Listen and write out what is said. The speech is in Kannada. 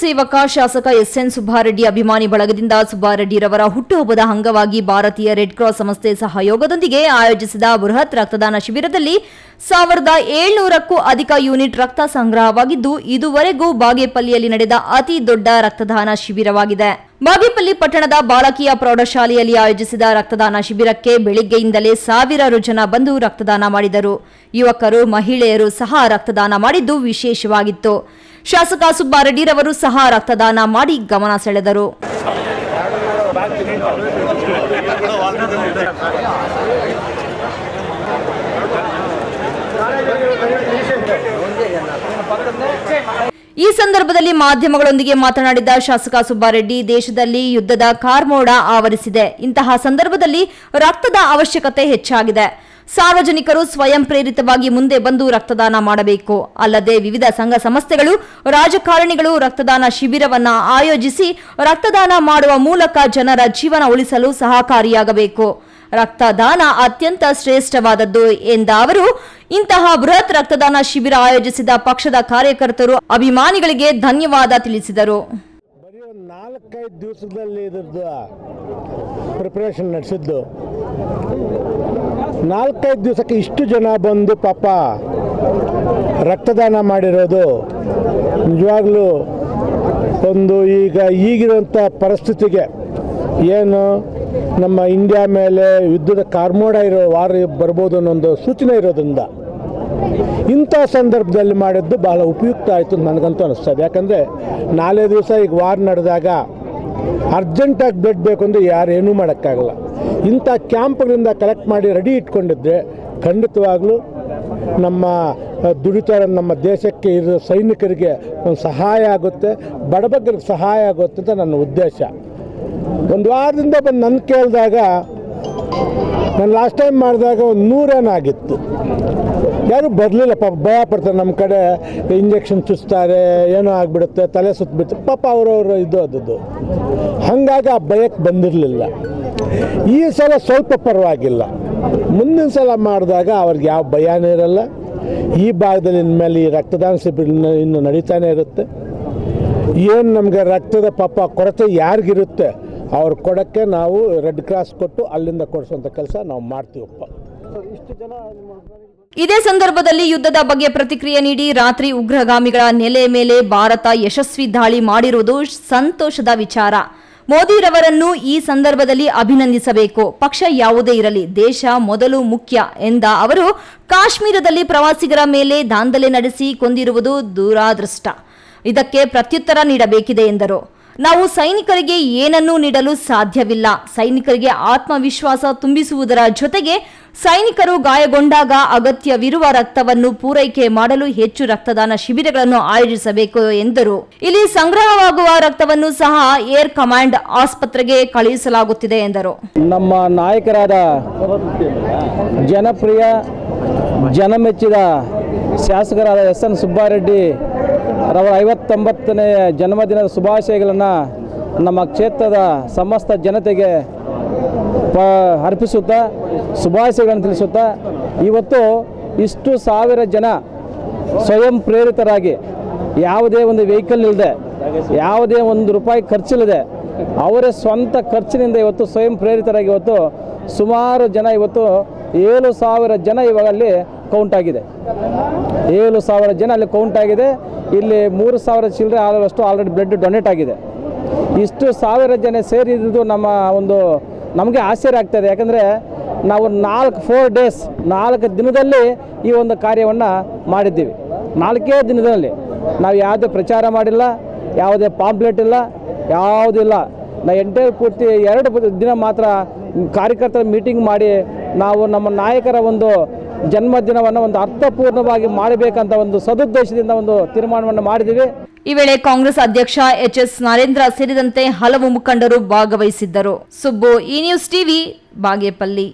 ಸೇವಕ ಶಾಸಕ ಎಸ್ಎನ್ ಸುಬ್ಬಾರೆಡ್ಡಿ ಅಭಿಮಾನಿ ಬಳಗದಿಂದ ಸುಬ್ಬಾರೆಡ್ಡಿರವರ ಹುಟ್ಟುಹಬ್ಬದ ಅಂಗವಾಗಿ ಭಾರತೀಯ ರೆಡ್ ಕ್ರಾಸ್ ಸಂಸ್ಥೆ ಸಹಯೋಗದೊಂದಿಗೆ ಆಯೋಜಿಸಿದ ಬೃಹತ್ ರಕ್ತದಾನ ಶಿಬಿರದಲ್ಲಿ ಸಾವಿರದ ಏಳ್ನೂರಕ್ಕೂ ಅಧಿಕ ಯೂನಿಟ್ ರಕ್ತ ಸಂಗ್ರಹವಾಗಿದ್ದು, ಇದುವರೆಗೂ ಬಾಗೇಪಲ್ಲಿಯಲ್ಲಿ ನಡೆದ ಅತಿ ದೊಡ್ಡ ರಕ್ತದಾನ ಶಿಬಿರವಾಗಿದೆ. ಬಾಗೇಪಲ್ಲಿ ಪಟ್ಟಣದ ಬಾಲಕಿಯ ಪ್ರೌಢಶಾಲೆಯಲ್ಲಿ ಆಯೋಜಿಸಿದ ರಕ್ತದಾನ ಶಿಬಿರಕ್ಕೆ ಬೆಳಿಗ್ಗೆಯಿಂದಲೇ ಸಾವಿರಾರು ಜನ ಬಂದು ರಕ್ತದಾನ ಮಾಡಿದರು. ಯುವಕರು, ಮಹಿಳೆಯರು ಸಹ ರಕ್ತದಾನ ಮಾಡಿದ್ದು ವಿಶೇಷವಾಗಿತ್ತು. ಶಾಸಕ ಸುಬ್ಬಾರೆಡ್ಡಿರವರು ಸಹ ರಕ್ತದಾನ ಮಾಡಿ ಗಮನ ಸೆಳೆದರು. ಈ ಸಂದರ್ಭದಲ್ಲಿ ಮಾಧ್ಯಮಗಳೊಂದಿಗೆ ಮಾತನಾಡಿದ ಶಾಸಕ ಸುಬ್ಬಾರೆಡ್ಡಿ, ದೇಶದಲ್ಲಿ ಯುದ್ಧದ ಕಾರ್ಮೋಡ ಆವರಿಸಿದೆ. ಇಂತಹ ಸಂದರ್ಭದಲ್ಲಿ ರಕ್ತದ ಅವಶ್ಯಕತೆ ಹೆಚ್ಚಾಗಿದೆ. ಸಾರ್ವಜನಿಕರು ಸ್ವಯಂ ಪ್ರೇರಿತವಾಗಿ ಮುಂದೆ ಬಂದು ರಕ್ತದಾನ ಮಾಡಬೇಕು. ಅಲ್ಲದೆ ವಿವಿಧ ಸಂಘ ಸಂಸ್ಥೆಗಳು, ರಾಜಕಾರಣಿಗಳು ರಕ್ತದಾನ ಶಿಬಿರವನ್ನು ಆಯೋಜಿಸಿ ರಕ್ತದಾನ ಮಾಡುವ ಮೂಲಕ ಜನರ ಜೀವನ ಉಳಿಸಲು ಸಹಕಾರಿಯಾಗಬೇಕು. ರಕ್ತದಾನ ಅತ್ಯಂತ ಶ್ರೇಷ್ಠವಾದದ್ದು ಎಂದ ಅವರು, ಇಂತಹ ಬೃಹತ್ ರಕ್ತದಾನ ಶಿಬಿರ ಆಯೋಜಿಸಿದ ಪಕ್ಷದ ಕಾರ್ಯಕರ್ತರು ಅಭಿಮಾನಿಗಳಿಗೆ ಧನ್ಯವಾದ ತಿಳಿಸಿದರು. ನಾಲ್ಕೈದು ದಿವಸದಲ್ಲಿ ಪ್ರಿಪ್ರೇಷನ್ ನಡೆಸಿದ್ದು. ನಾಲ್ಕೈದು ದಿವಸಕ್ಕೆ ಇಷ್ಟು ಜನ ಬಂದು ಪಾಪ ರಕ್ತದಾನ ಮಾಡಿರೋದು. ನಿಜವಾಗ್ಲೂ ಒಂದು ಈಗ ಈಗಿರುವಂಥ ಪರಿಸ್ಥಿತಿಗೆ ಏನು ನಮ್ಮ ಇಂಡಿಯಾ ಮೇಲೆ ಯುದ್ಧದ ಕಾರ್ಮೋಡ ಇರೋ ವಾರ ಬರ್ಬೋದು ಒಂದು ಸೂಚನೆ ಇರೋದ್ರಿಂದ ಇಂಥ ಸಂದರ್ಭದಲ್ಲಿ ಮಾಡಿದ್ದು ಬಹಳ ಉಪಯುಕ್ತ ಆಯಿತು ನನಗಂತೂ ಅನಿಸ್ತದೆ. ಯಾಕಂದರೆ ನಾಳೆ ದಿವಸ ಈಗ ವಾರ್ ನಡೆದಾಗ ಅರ್ಜೆಂಟಾಗಿ ಬ್ಲಡ್ ಬೇಕು ಅಂದರೆ ಯಾರೇನೂ ಮಾಡೋಕ್ಕಾಗಲ್ಲ. ಇಂಥ ಕ್ಯಾಂಪ್ಗಳಿಂದ ಕಲೆಕ್ಟ್ ಮಾಡಿ ರೆಡಿ ಇಟ್ಕೊಂಡಿದ್ರೆ ಖಂಡಿತವಾಗ್ಲೂ ನಮ್ಮ ದುಡಿತ, ನಮ್ಮ ದೇಶಕ್ಕೆ ಇರೋ ಸೈನಿಕರಿಗೆ ಒಂದು ಸಹಾಯ ಆಗುತ್ತೆ, ಬಡಬಗ್ಗರಿಗೆ ಸಹಾಯ ಆಗುತ್ತೆ ಅಂತ ನನ್ನ ಉದ್ದೇಶ. ಒಂದು ವಾರದಿಂದ ಬಂದು ನನ್ನ ಕೇಳಿದಾಗ, ನಾನು ಲಾಸ್ಟ್ ಟೈಮ್ ಮಾಡಿದಾಗ ಒಂದು ನೂರೇನಾಗಿತ್ತು ಯಾರು ಬರಲಿಲ್ಲಪ್ಪ ಭಯ ಪಡ್ತಾರೆ, ನಮ್ಮ ಕಡೆ ಇಂಜೆಕ್ಷನ್ ಚುಚ್ತಾರೆ, ಏನೋ ಆಗಿಬಿಡುತ್ತೆ, ತಲೆ ಸುತ್ತಬಿಡುತ್ತೆ ಪಾಪ ಅವರವ್ರ ಇದು ಅದದ್ದು ಹಾಗಾಗಿ ಆ ಭಯಕ್ಕೆ ಬಂದಿರಲಿಲ್ಲ. ಈ ಸಲ ಸ್ವಲ್ಪ ಪರವಾಗಿಲ್ಲ. ಮುಂದಿನ ಸಲ ಮಾಡಿದಾಗ ಅವ್ರಿಗೆ ಯಾವ ಭಯನೂ ಇರಲ್ಲ. ಈ ಭಾಗದಲ್ಲಿ ಇನ್ಮೇಲೆ ಈ ರಕ್ತದಾನ ಶಿಬಿರ ಇನ್ನು ನಡೀತಾನೆ ಇರುತ್ತೆ. ಏನು ನಮಗೆ ರಕ್ತದ ಪಾಪ ಕೊರತೆ ಯಾರಿಗಿರುತ್ತೆ, ಅವ್ರು ಕೊಡೋಕ್ಕೆ ನಾವು ರೆಡ್ ಕ್ರಾಸ್ ಕೊಟ್ಟು ಅಲ್ಲಿಂದ ಕೊಡಿಸೋಂಥ ಕೆಲಸ ನಾವು ಮಾಡ್ತೀವಪ್ಪ. ಇದೇ ಸಂದರ್ಭದಲ್ಲಿ ಯುದ್ಧದ ಬಗ್ಗೆ ಪ್ರತಿಕ್ರಿಯೆ ನೀಡಿ ರಾತ್ರಿ ಉಗ್ರಗಾಮಿಗಳ ನೆಲೆ ಮೇಲೆ ಭಾರತ ಯಶಸ್ವಿ ದಾಳಿ ಮಾಡಿರುವುದು ಸಂತೋಷದ ವಿಚಾರ. ಮೋದಿರವರನ್ನು ಈ ಸಂದರ್ಭದಲ್ಲಿ ಅಭಿನಂದಿಸಬೇಕು. ಪಕ್ಷ ಯಾವುದೇ ಇರಲಿ, ದೇಶ ಮೊದಲು ಮುಖ್ಯ ಎಂದ ಅವರು, ಕಾಶ್ಮೀರದಲ್ಲಿ ಪ್ರವಾಸಿಗರ ಮೇಲೆ ದಾಂಧಲೆ ನಡೆಸಿ ಕೊಂದಿರುವುದು ದುರಾದೃಷ್ಟ. ಇದಕ್ಕೆ ಪ್ರತ್ಯುತ್ತರ ನೀಡಬೇಕಿದೆ ಎಂದರು. ನಾವು ಸೈನಿಕರಿಗೆ ಏನನ್ನೂ ನೀಡಲು ಸಾಧ್ಯವಿಲ್ಲ. ಸೈನಿಕರಿಗೆ ಆತ್ಮವಿಶ್ವಾಸ ತುಂಬಿಸುವುದರ ಜೊತೆಗೆ ಸೈನಿಕರು ಗಾಯಗೊಂಡಾಗ ಅಗತ್ಯವಿರುವ ರಕ್ತವನ್ನು ಪೂರೈಕೆ ಮಾಡಲು ಹೆಚ್ಚು ರಕ್ತದಾನ ಶಿಬಿರಗಳನ್ನು ಆಯೋಜಿಸಬೇಕು ಎಂದರು. ಇಲ್ಲಿ ಸಂಗ್ರಹವಾಗುವ ರಕ್ತವನ್ನು ಸಹ ಏರ್ ಕಮಾಂಡ್ ಆಸ್ಪತ್ರೆಗೆ ಕಳುಹಿಸಲಾಗುತ್ತಿದೆ ಎಂದರು. ನಮ್ಮ ನಾಯಕರಾದ ಜನಪ್ರಿಯ, ಜನಮೆಚ್ಚಿದ ಶಾಸಕರಾದ ಎಸ್ ಎನ್ ಸುಬ್ಬಾರೆಡ್ಡಿ ರವರ ಐವತ್ತೊಂಬತ್ತನೇ ಜನ್ಮದಿನದ ಶುಭಾಶಯಗಳನ್ನು ನಮ್ಮ ಕ್ಷೇತ್ರದ ಸಮಸ್ತ ಜನತೆಗೆ ಪ, ಅರ್ಪಿಸುತ್ತಾ, ಶುಭಾಶಯಗಳನ್ನು ತಿಳಿಸುತ್ತಾ, ಇವತ್ತು ಇಷ್ಟು ಸಾವಿರ ಜನ ಸ್ವಯಂ ಪ್ರೇರಿತರಾಗಿ ಯಾವುದೇ ಒಂದು ವೆಹಿಕಲ್ ಇಲ್ಲದೆ, ಯಾವುದೇ ಒಂದು ರೂಪಾಯಿ ಖರ್ಚಿಲ್ಲದೆ, ಅವರ ಸ್ವಂತ ಖರ್ಚಿನಿಂದ ಇವತ್ತು ಸ್ವಯಂ ಪ್ರೇರಿತರಾಗಿ ಇವತ್ತು ಸುಮಾರು ಜನ ಇವತ್ತು ಏಳು ಸಾವಿರ ಜನ ಇವಾಗ ಕೌಂಟ್ ಆಗಿದೆ. ಏಳು ಸಾವಿರ ಜನ ಅಲ್ಲಿ ಕೌಂಟ್ ಆಗಿದೆ. ಇಲ್ಲಿ ಮೂರು ಸಾವಿರ ಚಿಲ್ಲರೆ ಆದಷ್ಟು ಆಲ್ರೆಡಿ ಬ್ಲಡ್ ಡೊನೇಟ್ ಆಗಿದೆ. ಇಷ್ಟು ಸಾವಿರ ಜನ ಸೇರಿದ್ದು ನಮ್ಮ ಒಂದು ನಮಗೆ ಆಶ್ಚರ್ಯ ಆಗ್ತದೆ. ಯಾಕಂದರೆ ನಾವು ನಾಲ್ಕು ಫೋರ್ ಡೇಸ್ ನಾಲ್ಕು ದಿನದಲ್ಲಿ ಈ ಒಂದು ಕಾರ್ಯವನ್ನು ಮಾಡಿದ್ದೀವಿ. ನಾಲ್ಕೇ ದಿನದಲ್ಲಿ. ನಾವು ಯಾವುದೇ ಪ್ರಚಾರ ಮಾಡಿಲ್ಲ, ಯಾವುದೇ ಪಾಂಪ್ಲೆಟ್ ಇಲ್ಲ ಯಾವುದಿಲ್ಲ ನಾ ಎಂಟೇ ಪೂರ್ತಿ ಎರಡು ದಿನ ಮಾತ್ರ ಕಾರ್ಯಕರ್ತರ ಮೀಟಿಂಗ್ ಮಾಡಿ ನಾವು ನಮ್ಮ ನಾಯಕರ ಒಂದು ಜನ್ಮದಿನವನ್ನು ಒಂದು ಅರ್ಥಪೂರ್ಣವಾಗಿ ಮಾಡಬೇಕಂತ ಒಂದು ಸದುದ್ದೇಶದಿಂದ ಒಂದು ತೀರ್ಮಾನವನ್ನು ಮಾಡಿದ್ದೀವಿ. ಈ ವೇಳೆ ಕಾಂಗ್ರೆಸ್ ಅಧ್ಯಕ್ಷ ಎಚ್ ಎಸ್ ನರೇಂದ್ರ ಸೇರಿದಂತೆ ಹಲವು ಮುಖಂಡರು ಭಾಗವಹಿಸಿದ್ದರು. ಸುಬ್ಬು ಈ ನ್ಯೂಸ್ ಟಿವಿ ಬಾಗೇಪಲ್ಲಿ.